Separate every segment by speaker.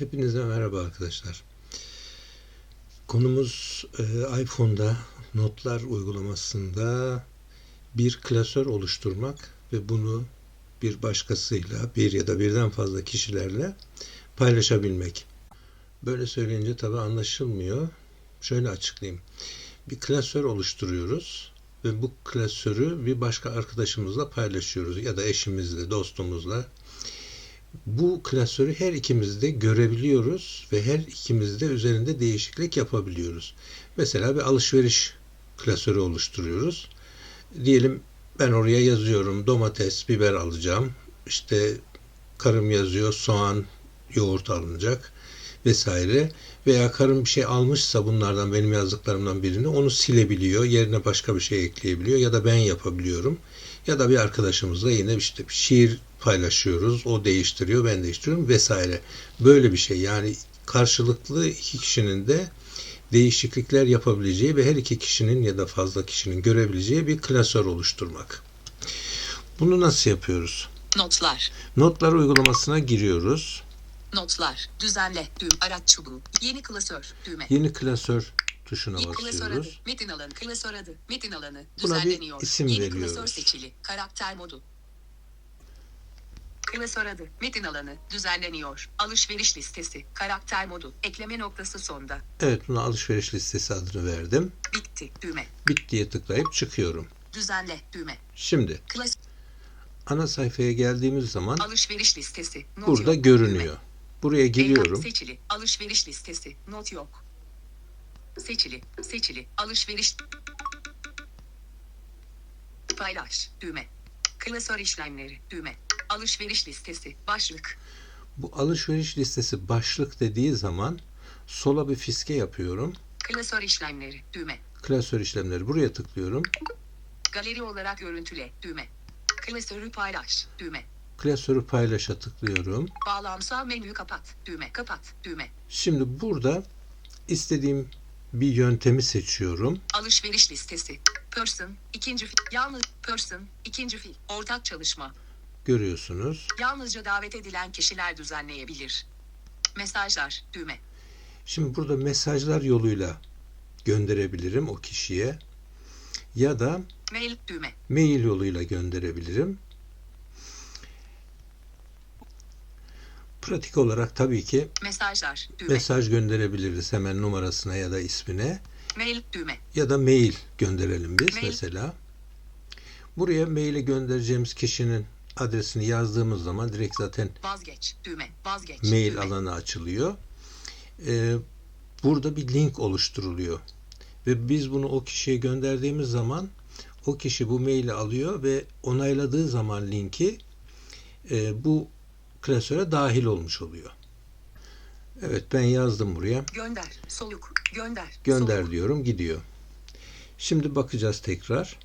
Speaker 1: Hepinize merhaba arkadaşlar. Konumuz e, iPhone'da notlar uygulamasında bir klasör oluşturmak ve bunu bir başkasıyla bir ya da birden fazla kişilerle paylaşabilmek. Böyle söyleyince tabi anlaşılmıyor. Şöyle açıklayayım. Bir klasör oluşturuyoruz ve bu klasörü bir başka arkadaşımızla paylaşıyoruz ya da eşimizle, dostumuzla bu klasörü her ikimiz de görebiliyoruz ve her ikimiz de üzerinde değişiklik yapabiliyoruz. Mesela bir alışveriş klasörü oluşturuyoruz. Diyelim ben oraya yazıyorum domates, biber alacağım. İşte karım yazıyor soğan, yoğurt alınacak vesaire. Veya karım bir şey almışsa bunlardan benim yazdıklarımdan birini onu silebiliyor. Yerine başka bir şey ekleyebiliyor ya da ben yapabiliyorum. Ya da bir arkadaşımızla yine işte bir şiir paylaşıyoruz. O değiştiriyor, ben değiştiriyorum vesaire. Böyle bir şey. Yani karşılıklı iki kişinin de değişiklikler yapabileceği ve her iki kişinin ya da fazla kişinin görebileceği bir klasör oluşturmak. Bunu nasıl yapıyoruz?
Speaker 2: Notlar.
Speaker 1: Notlar uygulamasına giriyoruz.
Speaker 2: Notlar. Düzenle. Düğüm. Araç çubuğu. Yeni klasör. Düğme.
Speaker 1: Yeni klasör tuşuna
Speaker 2: İlk klasör adı.
Speaker 1: basıyoruz.
Speaker 2: Metin alanı. Klasör adı. Metin alanı.
Speaker 1: Buna bir
Speaker 2: Düzenleniyor.
Speaker 1: isim
Speaker 2: Yeni
Speaker 1: veriyoruz.
Speaker 2: klasör seçili. Karakter modu. Klasör adı. Metin alanı. Düzenleniyor. Alışveriş listesi. Karakter modu. Ekleme noktası sonda.
Speaker 1: Evet buna alışveriş listesi adını verdim.
Speaker 2: Bitti. Düğme.
Speaker 1: Bittiye tıklayıp çıkıyorum.
Speaker 2: Düzenle. Düğme.
Speaker 1: Şimdi
Speaker 2: Klas
Speaker 1: ana sayfaya geldiğimiz zaman
Speaker 2: alışveriş listesi. Not
Speaker 1: burada
Speaker 2: yok.
Speaker 1: görünüyor. Buraya
Speaker 2: Ekran
Speaker 1: giriyorum.
Speaker 2: seçili. Alışveriş listesi. Not yok. Seçili. Seçili. Alışveriş. Paylaş. Düğme. Klasör işlemleri. Düğme. Alışveriş listesi. Başlık.
Speaker 1: Bu alışveriş listesi başlık dediği zaman sola bir fiske yapıyorum.
Speaker 2: Klasör işlemleri. Düğme.
Speaker 1: Klasör işlemleri buraya tıklıyorum.
Speaker 2: Galeri olarak görüntüle. Düğme. Klasörü paylaş. Düğme.
Speaker 1: Klasörü paylaşa tıklıyorum.
Speaker 2: Bağlamsal menü kapat. Düğme. Kapat. Düğme.
Speaker 1: Şimdi burada istediğim bir yöntemi seçiyorum.
Speaker 2: Alışveriş listesi. Person. ikinci fil. Yalnız person. ikinci fil. Ortak çalışma.
Speaker 1: Görüyorsunuz.
Speaker 2: Yalnızca davet edilen kişiler düzenleyebilir. Mesajlar, düğme.
Speaker 1: Şimdi burada mesajlar yoluyla gönderebilirim o kişiye ya da
Speaker 2: Mail, düğme.
Speaker 1: mail yoluyla gönderebilirim. Pratik olarak tabii ki
Speaker 2: Mesajlar, düğme.
Speaker 1: mesaj gönderebiliriz hemen numarasına ya da ismine
Speaker 2: Mail, düğme.
Speaker 1: ya da mail gönderelim biz
Speaker 2: Mail.
Speaker 1: mesela. Buraya maile göndereceğimiz kişinin adresini yazdığımız zaman direkt zaten
Speaker 2: Vazgeç, düğme. Vazgeç,
Speaker 1: mail
Speaker 2: düğme.
Speaker 1: alanı açılıyor. Ee, burada bir link oluşturuluyor. Ve biz bunu o kişiye gönderdiğimiz zaman o kişi bu maili alıyor ve onayladığı zaman linki e, bu klasöre dahil olmuş oluyor. Evet ben yazdım buraya.
Speaker 2: Gönder, soluk, gönder.
Speaker 1: Gönder
Speaker 2: soluk.
Speaker 1: diyorum gidiyor. Şimdi bakacağız tekrar.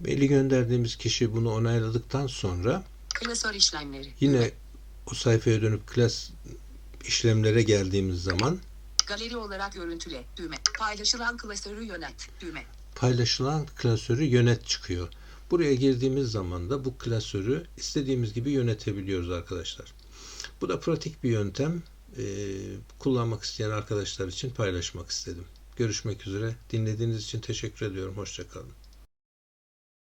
Speaker 1: Maili gönderdiğimiz kişi bunu onayladıktan sonra
Speaker 2: Klasör işlemleri.
Speaker 1: yine o sayfaya dönüp klas işlemlere geldiğimiz zaman
Speaker 2: Galeri olarak görüntüle, düğme. Paylaşılan klasörü yönet, düğme.
Speaker 1: paylaşılan klasörü yönet çıkıyor. Buraya girdiğimiz zaman da bu klasörü istediğimiz gibi yönetebiliyoruz arkadaşlar. Bu da pratik bir yöntem. Ee, kullanmak isteyen arkadaşlar için paylaşmak istedim. Görüşmek üzere. Dinlediğiniz için teşekkür ediyorum. Hoşçakalın.